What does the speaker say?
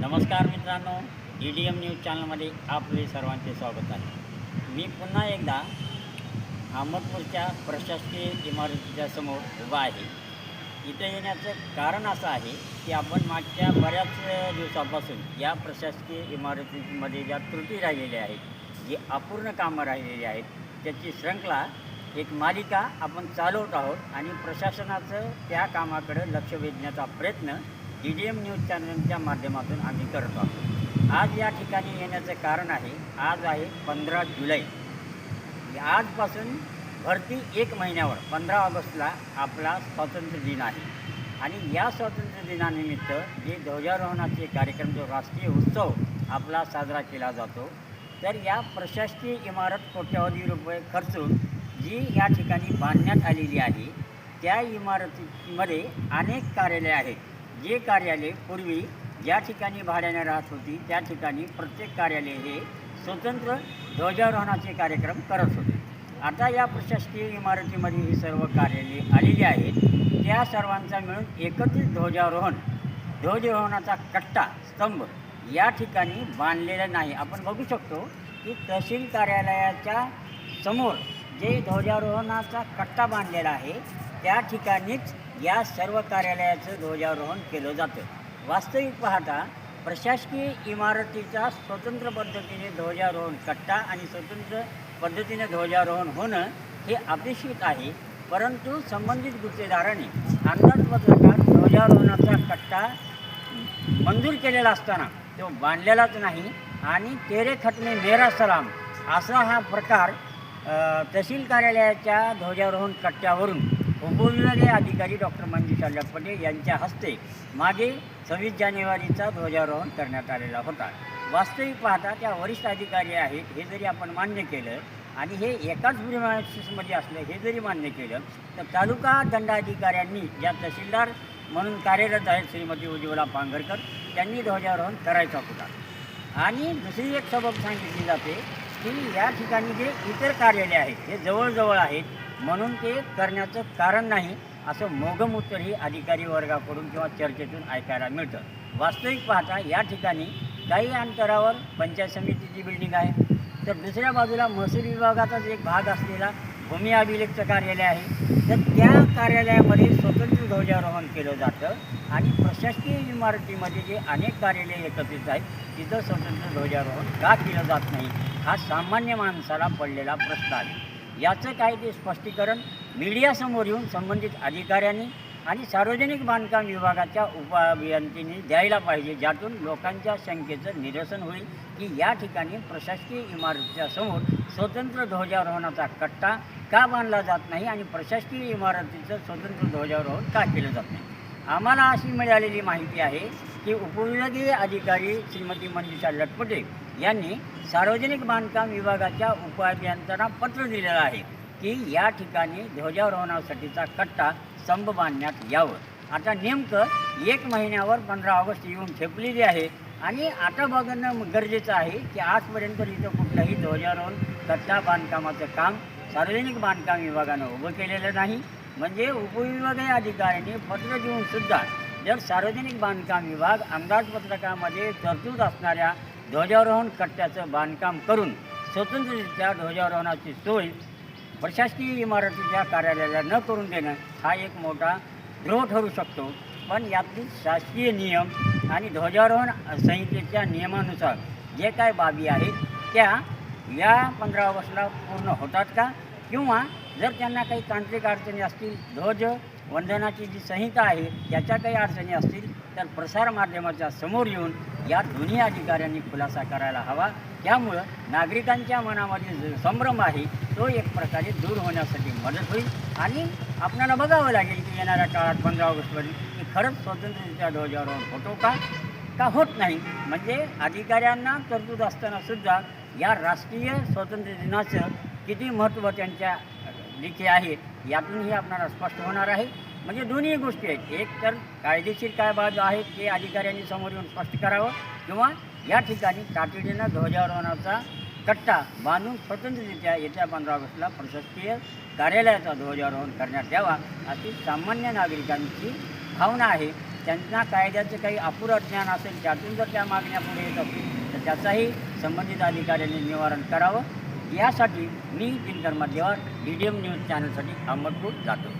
नमस्कार मित्रांनो E D M news चॅनलमध्ये आपले सर्वांचे स्वागत आहे. मी पुन्हा एकदा अहमदपूरच्या प्रशासकीय इमारतीच्या समोर उभा आहे. इथे येण्याचं कारण असं आहे की आपण मागच्या बऱ्याच दिवसापासून या प्रशासकीय इमारतीमध्ये ज्या त्रुटी राहिलेल्या आहेत जी अपूर्ण कामं राहिलेली आहेत त्याची श्रृंखला एक मालिका आपण चालवत आहोत आणि प्रशासनाचं त्या कामाकडे लक्ष वेधण्याचा प्रयत्न डी डी एम न्यूज चॅनलच्या माध्यमातून आम्ही करतो. आहोत आज या ठिकाणी येण्याचं कारण आहे आज आहे पंधरा जुलै. आजपासून भरती एक महिन्यावर पंधरा ऑगस्टला आपला स्वातंत्र्य दिन आहे. आणि या स्वातंत्र्य दिनानिमित्त जे ध्वजारोहणाचे कार्यक्रम जो राष्ट्रीय उत्सव आपला साजरा केला जातो तर या प्रशासकीय इमारत कोट्यावधी रुपये खर्चून जी या ठिकाणी बांधण्यात आलेली आहे त्या इमारतीमध्ये अनेक कार्यालय आहेत. जे कार्यालय पूर्वी ज्या ठिकाणी भाड्याने राहत होती त्या ठिकाणी प्रत्येक कार्यालय हे स्वतंत्र ध्वजारोहणाचे कार्यक्रम करत होते. आता या प्रशासकीय इमारतीमध्ये ही सर्व कार्यालये आलेली आहेत. त्या सर्वांचा मिळून एकत्रित ध्वजारोहण ध्वजारोहणाचा कट्टा स्तंभ या ठिकाणी बांधलेला नाही. आपण बघू शकतो की तहसील कार्यालयाच्या समोर जे ध्वजारोहणाचा कट्टा बांधलेला आहे त्या ठिकाणीच या सर्व कार्यालयाचं ध्वजारोहण केलं जातं. वास्तविक पाहता प्रशासकीय इमारतीचा स्वतंत्र पद्धतीने ध्वजारोहण कट्टा आणि स्वतंत्र पद्धतीने ध्वजारोहण होणं हे अपेक्षित आहे परंतु संबंधित गुत्तेदाराने अंदाजपत्रकात ध्वजारोहणाचा कट्टा मंजूर केलेला असताना तो बांधलेलाच नाही आणि तेरे खटने मेरा सलाम असा हा प्रकार तहसील कार्यालयाच्या ध्वजारोहण कट्ट्यावरून उपविभागीय अधिकारी डॉक्टर मंजुषा लटपटे यांच्या हस्ते मागे सव्वीस जानेवारीचा ध्वजारोहण करण्यात आलेला होता. वास्तविक पाहता त्या वरिष्ठ अधिकारी आहेत हे जरी आपण मान्य केलं आणि हे एकाच प्रिमायसिसमध्ये असलं हे जरी मान्य केलं तर तालुका दंडाधिकाऱ्यांनी ज्या तहसीलदार म्हणून कार्यरत आहेत श्रीमती उज्ज्वला पांघरकर त्यांनी ध्वजारोहण करायचा होता. आणि दुसरी एक सबब सांगितली जाते की या ठिकाणी जे इतर कार्यालय आहेत हे जवळजवळ आहेत म्हणून ते करण्याचं कारण नाही असं मोघम उत्तरही अधिकारी वर्गाकडून किंवा चर्चेतून ऐकायला मिळतं. वास्तविक पाहता या ठिकाणी काही अंतरावर पंचायत समितीची बिल्डिंग आहे. तर दुसऱ्या बाजूला महसूल विभागाचाच एक भाग असलेला भूमी अभिलेखचं कार्यालय आहे. तर त्या कार्यालयामध्ये स्वतंत्र ध्वजारोहण केलं जातं आणि प्रशासकीय इमारतीमध्ये जे अनेक कार्यालय एकत्रित आहेत तिथं स्वतंत्र ध्वजारोहण का केलं जात नाही हा सामान्य माणसाला पडलेला प्रश्न आहे. याचं काय ते स्पष्टीकरण मीडियासमोर येऊन संबंधित अधिकाऱ्यांनी आणि सार्वजनिक बांधकाम विभागाच्या उपअभियंत्यांनी द्यायला पाहिजे ज्यातून लोकांच्या शंकेचं निरसन होईल की या ठिकाणी प्रशासकीय इमारतीच्या समोर स्वतंत्र ध्वजारोहणाचा कट्टा का बांधला जात नाही आणि प्रशासकीय इमारतीचं स्वतंत्र ध्वजारोहण का केलं जात नाही? आम्हाला अशी मिळालेली माहिती आहे की उपविभागीय अधिकारी श्रीमती मंजुषा लटपटे यांनी सार्वजनिक बांधकाम विभागाच्या उपअभियंत्यांना पत्र दिलेलं आहे की या ठिकाणी ध्वजारोहणासाठीचा कट्टा स्तंभ बांधण्यात यावं. आता नेमकं एक महिन्यावर पंधरा ऑगस्ट येऊन ठेपलेली आहे आणि आता बघणं गरजेचं आहे की आजपर्यंत इथं कुठलंही ध्वजारोहण कट्टा बांधकामाचं काम सार्वजनिक बांधकाम विभागानं उभं केलेलं नाही. म्हणजे उपविभागीय अधिकाऱ्यांनी पत्र देऊन सुद्धा जर सार्वजनिक बांधकाम विभाग अंदाजपत्रकामध्ये तरतूद असणाऱ्या ध्वजारोहण कट्ट्याचं बांधकाम करून स्वतंत्ररित्या ध्वजारोहणाची सोय प्रशासकीय इमारतीच्या कार्यालयाला न करून देणं हा एक मोठा द्रोह ठरू शकतो. पण यातील शासकीय नियम आणि ध्वजारोहण संहितेच्या नियमानुसार जे काय बाबी आहेत त्या या पंधरा ऑगस्टला पूर्ण होतात का? किंवा जर त्यांना काही तांत्रिक अडचणी असतील ध्वज वंदनाची जी संहिता आहे त्याच्या काही अडचणी असतील तर प्रसारमाध्यमाच्या समोर येऊन या दोन्ही अधिकाऱ्यांनी खुलासा करायला हवा. त्यामुळं नागरिकांच्या मनामध्ये जो संभ्रम आहे तो एक प्रकारे दूर होण्यासाठी मदत होईल. आणि आपल्याला बघावं लागेल की येणाऱ्या काळात पंधरा ऑगस्टपर्यंत की खरंच स्वतंत्रतेच्या ध्वजावरून होतो का? का होत नाही? म्हणजे अधिकाऱ्यांना तरतूद असताना सुद्धा या राष्ट्रीय स्वातंत्र्य दिनाचं किती महत्त्व त्यांच्या लेखी आहे यातूनही आपणाला स्पष्ट होणार आहे. म्हणजे दोन्ही गोष्टी आहेत. एक तर कायदेशीर काय बाजू आहेत ते अधिकाऱ्यांनी समोर येऊन स्पष्ट करावं किंवा या ठिकाणी तातडीनं ध्वजारोहणाचा कट्टा बांधून स्वतंत्ररित्या येत्या पंधरा ऑगस्टला प्रशासकीय कार्यालयाचा ध्वजारोहण करण्यात यावा अशी सामान्य नागरिकांची भावना आहे. त्यांना कायद्याचं काही अपुरं ज्ञान असेल त्यातून जर त्या मागण्या पुढे येत असतील तर त्याचाही संबंधित अधिकाऱ्यांनी निवारण करावं. यासाठी मी Dinkar Madhyavar D D M news चॅनलसाठी Ahmadpur जातो.